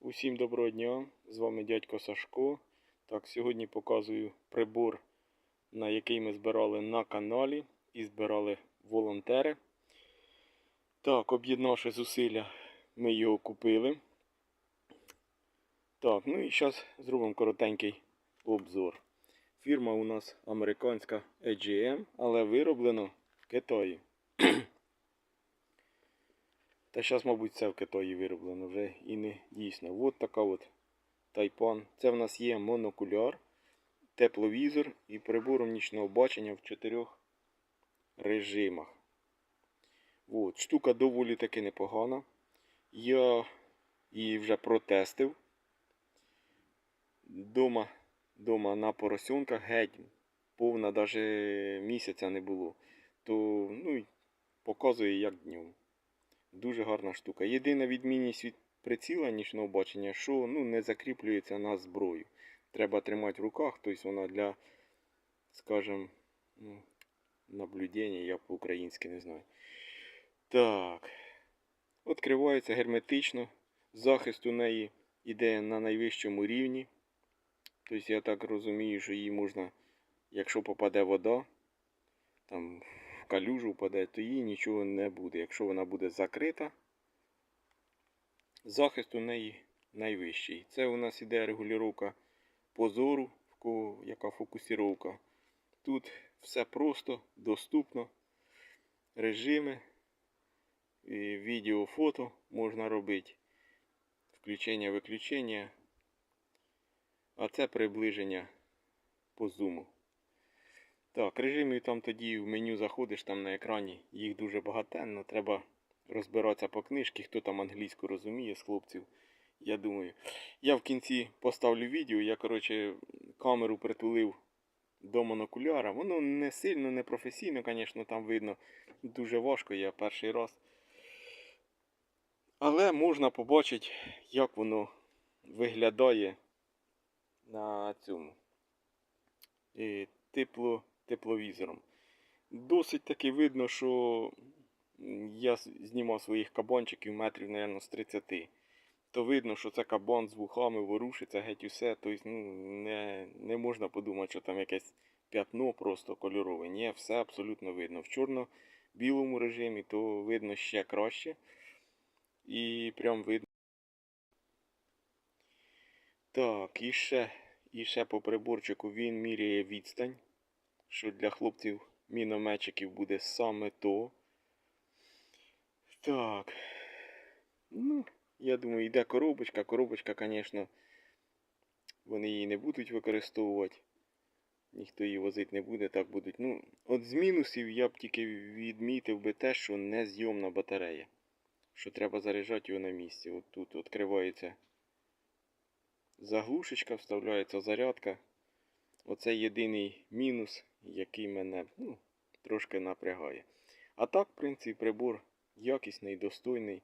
Усім доброго дня! З вами дядько Сашко. Так, сьогодні показую прибор, на який ми збирали на каналі і збирали волонтери. Так, об'єднавши зусилля, ми його купили. Так, ну і зараз зробимо коротенький обзор. Фірма у нас американська AGM, але вироблено в Китаї. Та зараз, мабуть, це в Китаї вироблено вже і не дійсно. От така от тайпан. Це в нас є монокуляр, тепловізор і прибором нічного бачення в чотирьох режимах. От, штука доволі таки непогана. Я її вже протестив. Дома, дома на поросенках геть повна навіть місяця не було. То ну, показує як днем. Дуже гарна штука. Єдина відмінність від приціла нічного бачення, що ну, не закріплюється на зброю. Треба тримати в руках, тобто вона для, скажімо, ну, наблюдення, я по-українськи не знаю. Так. Відкривається герметично. Захист у неї йде на найвищому рівні. Тобто я так розумію, що її можна, якщо попаде вода, там калюжу впаде, то їй нічого не буде. Якщо вона буде закрита, захист у неї найвищий. Це у нас іде регулювання позору, яка фокусіровка. Тут все просто, доступно. Режими, відео, фото можна робити. Включення, виключення. А це приближення по зуму. Так, режимів там тоді в меню заходиш там на екрані, їх дуже багатенно, треба розбиратися по книжці, хто там англійську розуміє з хлопців. Я думаю. Я в кінці поставлю відео, я, коротше, камеру притулив до монокуляра. Воно не сильно, не професійно, звісно, там видно. Дуже важко, я перший раз. Але можна побачити, як воно виглядає на цьому. І тепло, тепловізором. Досить таки видно, що я знімав своїх кабанчиків метрів, мабуть, з 30. То видно, що це кабан з вухами ворушиться геть усе. Тобто ну, не, не можна подумати, що там якесь п'ятно просто кольорове. Ні, все абсолютно видно. В чорно-білому режимі то видно ще краще. І прям видно. Так, і ще, і ще по приборчику він міряє відстань що для хлопців мінометчиків буде саме то. Так. Ну, я думаю, йде коробочка. Коробочка, звісно, вони її не будуть використовувати. Ніхто її возити не буде, так будуть. Ну, от з мінусів я б тільки відмітив би те, що не зйомна батарея. Що треба заряджати його на місці. От тут відкривається заглушечка, вставляється зарядка. Оце єдиний мінус, який мене ну, трошки напрягає. А так, в принципі, прибор якісний, достойний.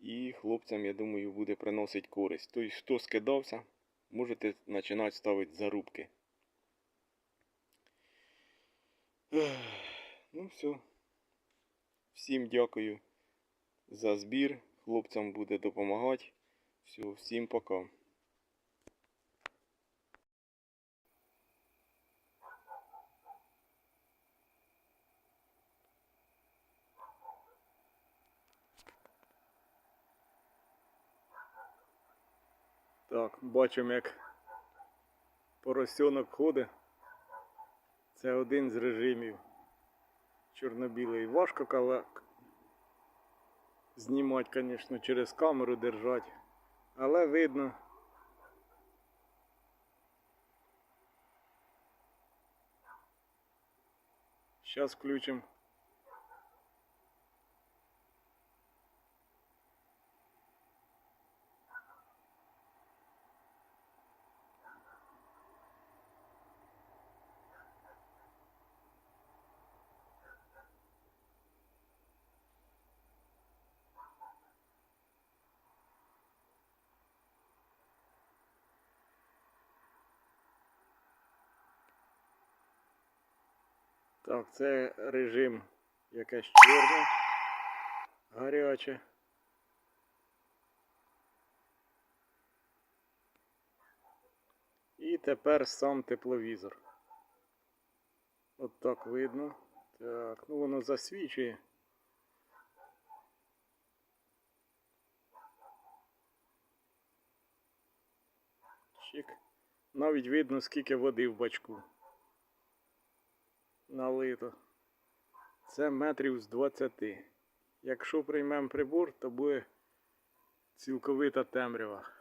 І хлопцям, я думаю, буде приносити користь. Тобто, хто скидався, можете починати ставити зарубки. Ну все. Всім дякую за збір. Хлопцям буде допомагати. Все, всім пока. Так, бачимо, як поросенок ходить. Це один з режимів чорно-білий. Важко коли знімати, звісно, через камеру держати. Але видно. Зараз включимо. Так, це режим якесь чорне, гаряче. І тепер сам тепловізор. От так видно. Так, ну воно засвічує. Чик. Навіть видно, скільки води в бачку. Налито. Це метрів з 20. Якщо приймемо прибор, то буде цілковита темрява.